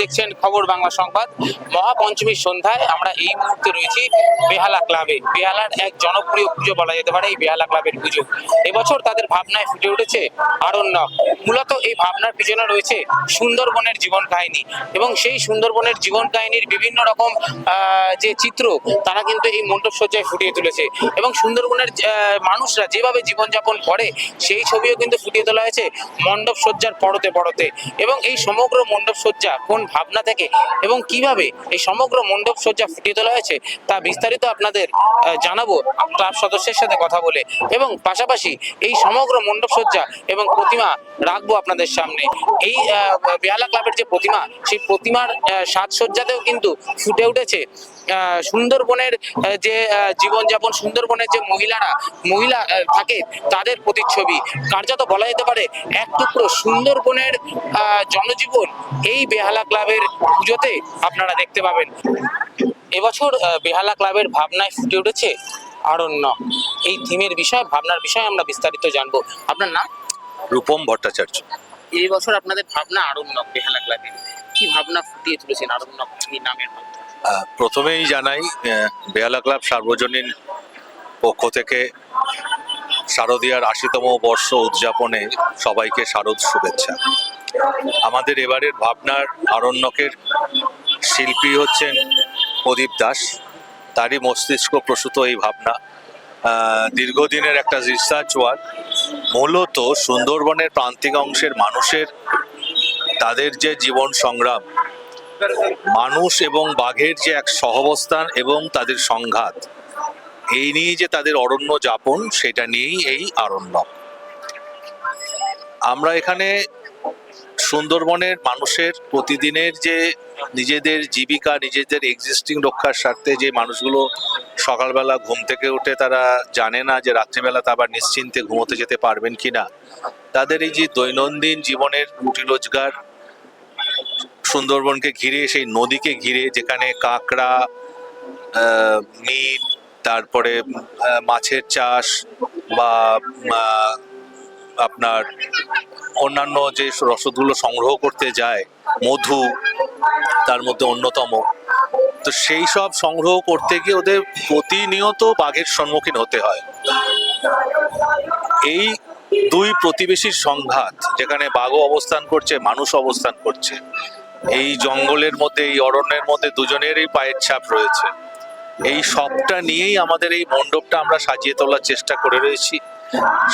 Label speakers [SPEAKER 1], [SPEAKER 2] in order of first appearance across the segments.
[SPEAKER 1] দেখছেন খবর বাংলা সংবাদ। মহাপঞ্চমীর সন্ধ্যায় আমরা এই মুহূর্তে রয়েছি বেহালা ক্লাবে। বেহালার এক জনপ্রিয় পুজো বলা যেতে পারে এই বেহালা ক্লাবের পুজো। এবছর তাদের ভাবনায় ফুটে উঠেছে আরণ্যক। মূলত এই ভাবনার পিছনে রয়েছে সুন্দরবনের জীবন কাহিনী এবং সেই সুন্দরবনের জীবন কাহিনীর বিভিন্ন রকম যে চিত্র, তারা কিন্তু এই মণ্ডপ সজ্জায় ফুটিয়ে তুলেছে। এবং সুন্দরবনের মানুষরা যেভাবে জীবনযাপন করে, সেই ছবিও কিন্তু ফুটিয়ে তোলা হয়েছে মণ্ডপ সজ্জার পরতে পরতে। এবং এই সমগ্র মণ্ডপ সজ্জা কোন ভাবনা থেকে এবং কীভাবে এই সমগ্র মণ্ডপ সজ্জা ফুটিয়ে তোলা হয়েছে তা বিস্তারিত আপনাদের জানাব ক্লাব সদস্যের সাথে কথা বলে এবং পাশাপাশি এই সমগ্র মণ্ডপ সজ্জা এবং প্রতিমা রাখব আপনাদের সামনে। এই বেহালা ক্লাবের যে প্রতিমা, সেই প্রতিমার সাজসজ্জাতেও কিন্তু ফুটে উঠেছে। সুন্দরবনের যে জীবনযাপন, সুন্দরবনের যে মহিলারা, মহিলা থাকে, তাদের প্রতিচ্ছবি। কার্যত বলা যেতে পারে, এক টুকরো সুন্দরবনের জনজীবন এই বেহালা ক্লাবের পুজোতে আপনারা দেখতে পাবেন। এবছর বেহালা ক্লাবের ভাবনায় ফুটে উঠেছে আরণ্য। এই থিমের বিষয় ভাবনার বিষয়ে আমরা বিস্তারিত জানব। আপনার নাম?
[SPEAKER 2] রূপম ভট্টাচার্য।
[SPEAKER 1] এই বছর আপনাদের ভাবনা আরণ্যক বেহালা ক্লাবের কি ভাবনা ফুটিয়ে তুলেছেন আরণ্যক এই নামের মাধ্যমে
[SPEAKER 2] প্রথমেই জানাই বেহালা ক্লাব সার্বজনীন পক্ষ থেকে শারদীয়ার আশিতম বর্ষ উদযাপনে সবাইকে শারদ শুভেচ্ছা। আমাদের এবারের ভাবনার আরণ্যকের শিল্পী হচ্ছেন প্রদীপ দাস। তারই মস্তিষ্ক প্রসূত এই ভাবনা। দীর্ঘদিনের একটা রিসার্চ ওয়ার্ক মূলত সুন্দরবনের প্রান্তিক অংশের মানুষের, তাদের যে জীবন সংগ্রাম, মানুষ এবং বাঘের যে এক সহবস্থান এবং তাদের সংঘাত, এই নিয়ে যে তাদের অরণ্য যাপন, সেটা নিয়েই এই আরণ্য। আমরা এখানে সুন্দরবনের মানুষের প্রতিদিনের যে নিজেদের জীবিকা, নিজেদের এক্সিস্টিং রক্ষার স্বার্থে যে মানুষগুলো সকালবেলা ঘুম থেকে উঠে তারা জানে না যে রাত্রিবেলা আবার নিশ্চিন্তে ঘুমোতে যেতে পারবেন কি না তাদের এই যে দৈনন্দিন জীবনের রুটি রোজগার, সুন্দরবনকে ঘিরে, সেই নদীকে ঘিরে, যেখানে কাঁকড়া মিট তারপরে মাছের চাষ বা আপনার অন্যান্য যে রসদগুলো সংগ্রহ করতে যায়, মধু, তার মধ্যে অন্যতম। তো সেই সব সংগ্রহ করতে গিয়ে ওদের প্রতিনিয়ত বাঘের সম্মুখীন হতে হয়। এই দুই প্রতিবেশীর সংঘাত, যেখানে বাঘও অবস্থান করছে মানুষ অবস্থান করছে, এই জঙ্গলের মধ্যে, এই অরণ্যের মধ্যে দুজনেরই পায়ের ছাপ রয়েছে। এই সবটা নিয়েই আমাদের এই মণ্ডপটা আমরা সাজিয়ে তোলার চেষ্টা করে রয়েছি।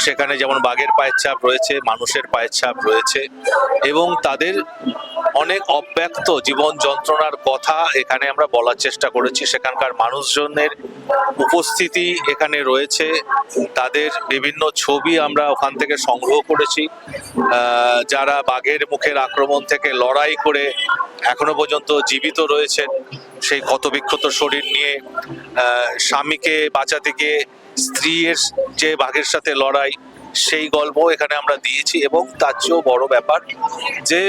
[SPEAKER 2] সেখানে যেমন বাঘের পায়ের ছাপ রয়েছে মানুষের পায়ের ছাপ রয়েছে এবং তাদের অনেক অব্যক্ত জীবন যন্ত্রণার কথা এখানে আমরা বলার চেষ্টা করেছি। সেখানকার মানুষজনের উপস্থিতি এখানে রয়েছে। তাদের বিভিন্ন ছবি আমরা ওখান থেকে সংগ্রহ করেছি। যারা বাঘের মুখের আক্রমণ থেকে লড়াই করে এখনও পর্যন্ত জীবিত রয়েছেন, সেই ক্ষতবিক্ষত শরীর নিয়ে স্বামীকে বাঁচাতে গিয়ে, স্ত্রীর যে বাঘের সাথে লড়াই সেই গল্প এখানে আমরা দিয়েছি এবং তার চেয়েও বড় ব্যাপার যে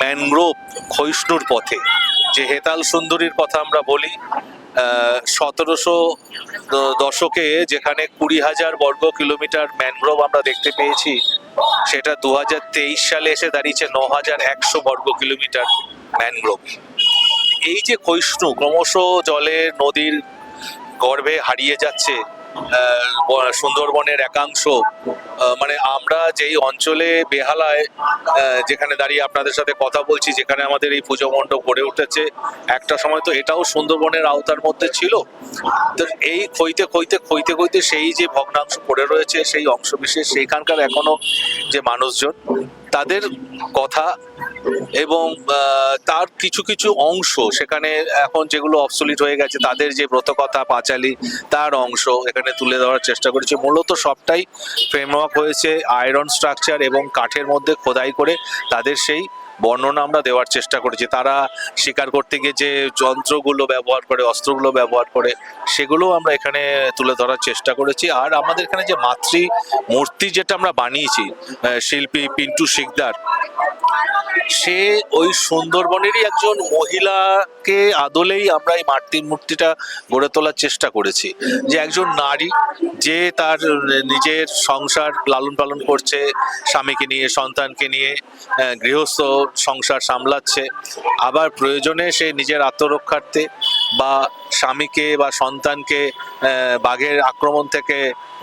[SPEAKER 2] ম্যানগ্রোভ ক্ষয়িষ্ণুর পথে, যে হেতাল সুন্দরীর কথা আমরা বলি সতেরোশো দশকে যেখানে কুড়ি হাজার বর্গ কিলোমিটার ম্যানগ্রোভ আমরা দেখতে পেয়েছি, সেটা দু হাজার তেইশ সালে এসে দাঁড়িয়েছে ন হাজার একশো বর্গ কিলোমিটার ম্যানগ্রোভ। এই যে ক্ষয়িষ্ণু ক্রমশ জলে, নদীর গর্ভে হারিয়ে যাচ্ছে সুন্দরবনের একাংশ মানে আমরা যেই অঞ্চলে বেহালায় যেখানে দাঁড়িয়ে আপনাদের সাথে কথা বলছি, যেখানে আমাদের এই পুজো মণ্ডপ গড়ে উঠেছে, একটা সময় তো এটাও সুন্দরবনের আওতার মধ্যে ছিল। তো এই খইতে খইতে খইতে খইতে সেই যে ভগ্নাংশ পড়ে রয়েছে, সেই অংশ বিশেষ সেইখানকার এখনও যে মানুষজন তাদের কথা এবং তার কিছু কিছু অংশ সেখানে এখন যেগুলো অবসলিট হয়ে গেছে, তাদের যে ব্রতকথা, পাঁচালি, তার অংশ এখানে তুলে ধরার চেষ্টা করেছে। মূলত সবটাই ফ্রেমওয়ার্ক হয়েছে আয়রন স্ট্রাকচার এবং কাঠের মধ্যে খোদাই করে তাদের সেই বর্ণনা আমরা দেওয়ার চেষ্টা করেছি। তারা শিকার করতে গিয়ে যে যন্ত্রগুলো ব্যবহার করে, অস্ত্রগুলো ব্যবহার করে সেগুলো আমরা এখানে তুলে ধরার চেষ্টা করেছি। আর আমাদের এখানে যে মাতৃ মূর্তি যেটা আমরা বানিয়েছি শিল্পী পিন্টু শিকদার সে ওই সুন্দরবনেরই একজন মহিলাকে আদলেই আমরা এই মাতৃ মূর্তিটা গড়ে তোলার চেষ্টা করেছি। যে একজন নারী, যে তার নিজের সংসার লালন পালন করছে, স্বামীকে নিয়ে, সন্তানকে নিয়ে গৃহস্থ সংসার সামলাচ্ছে, আবার প্রয়োজনে সে নিজের আত্মরক্ষার্থে বা স্বামীকে বা সন্তানকে বাঘের আক্রমণ থেকে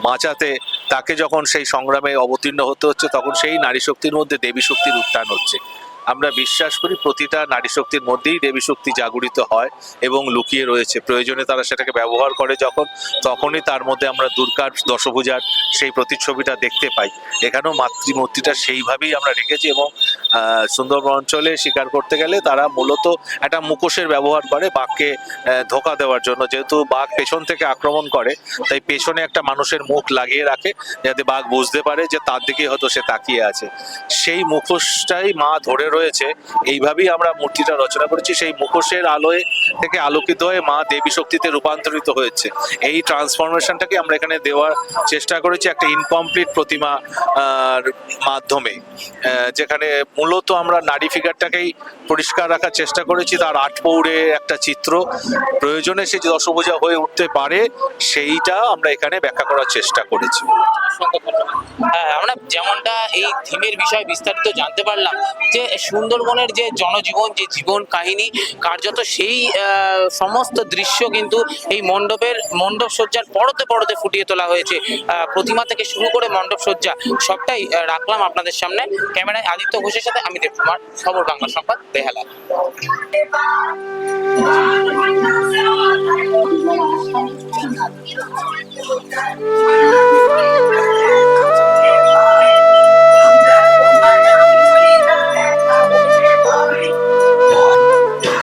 [SPEAKER 2] বাঁচাতে তাকে যখন সেই সংগ্রামে অবতীর্ণ হতে হচ্ছে, তখন সেই নারী শক্তির মধ্যে দেবী শক্তির উত্থান হচ্ছে। আমরা বিশ্বাস করি প্রতিটা নারী শক্তির মধ্যেই দেবী শক্তি জাগরিত হয় এবং লুকিয়ে রয়েছে। প্রয়োজনে তারা সেটাকে ব্যবহার করে যখন, তখনই তার মধ্যে আমরা দুর্গার দশভূজার সেই প্রতিচ্ছবিটা দেখতে পাই। এখানেও মাতৃমূর্তিটা সেইভাবেই আমরা রেখেছি এবং সুন্দরবন অঞ্চলে শিকার করতে গেলে তারা মূলত একটা মুখোশের ব্যবহার করে বাঘকে ধোকা দেওয়ার জন্য। যেহেতু বাঘ পেছন থেকে আক্রমণ করে, তাই পেছনে একটা মানুষের মুখ লাগিয়ে রাখে যাতে বাঘ বুঝতে পারে যে তার দিকে হয়তো সে তাকিয়ে আছে। সেই মুখোশটাই মা ধরে রয়েছে। এইভাবেই আমরা মূর্তিটা রচনা করেছি। সেই মুখোশের আলোয় থেকে আলোকিত হয়ে মা দেবী শক্তিতে রূপান্তরিত হয়েছে। এই ট্রান্সফরমেশনটাকে আমরা এখানে দেওয়ার চেষ্টা করেছি একটা ইনকমপ্লিট প্রতিমা মাধ্যমে যেখানে মূলত আমরা নারী ফিগারটাকেই পরিষ্কার রাখার চেষ্টা করেছি। তার আট পৌড়ে একটা চিত্র। প্রয়োজনে সে যে দশভূজা হয়ে উঠতে পারে, সেইটা আমরা এখানে ব্যাখ্যা করার চেষ্টা করেছি।
[SPEAKER 1] হ্যাঁ আমরা যেমনটা এই থিমের বিষয়ে বিস্তারিত জানতে পারলাম যে সুন্দরবনের যে জনজীবন, যে জীবন কাহিনী, কার্যত সেই সমস্ত দৃশ্য কিন্তু এই মণ্ডপের মণ্ডপ সজ্জার পরতে পরতে ফুটিয়ে তোলা হয়েছে। প্রতিমা থেকে শুরু করে মণ্ডপ সজ্জা সবটাই রাখলাম আপনাদের সামনে। ক্যামেরায় আদিত্য ঘোষের সাথে আমি দেবকুমার খবর বাংলা সংবাদ বেহালা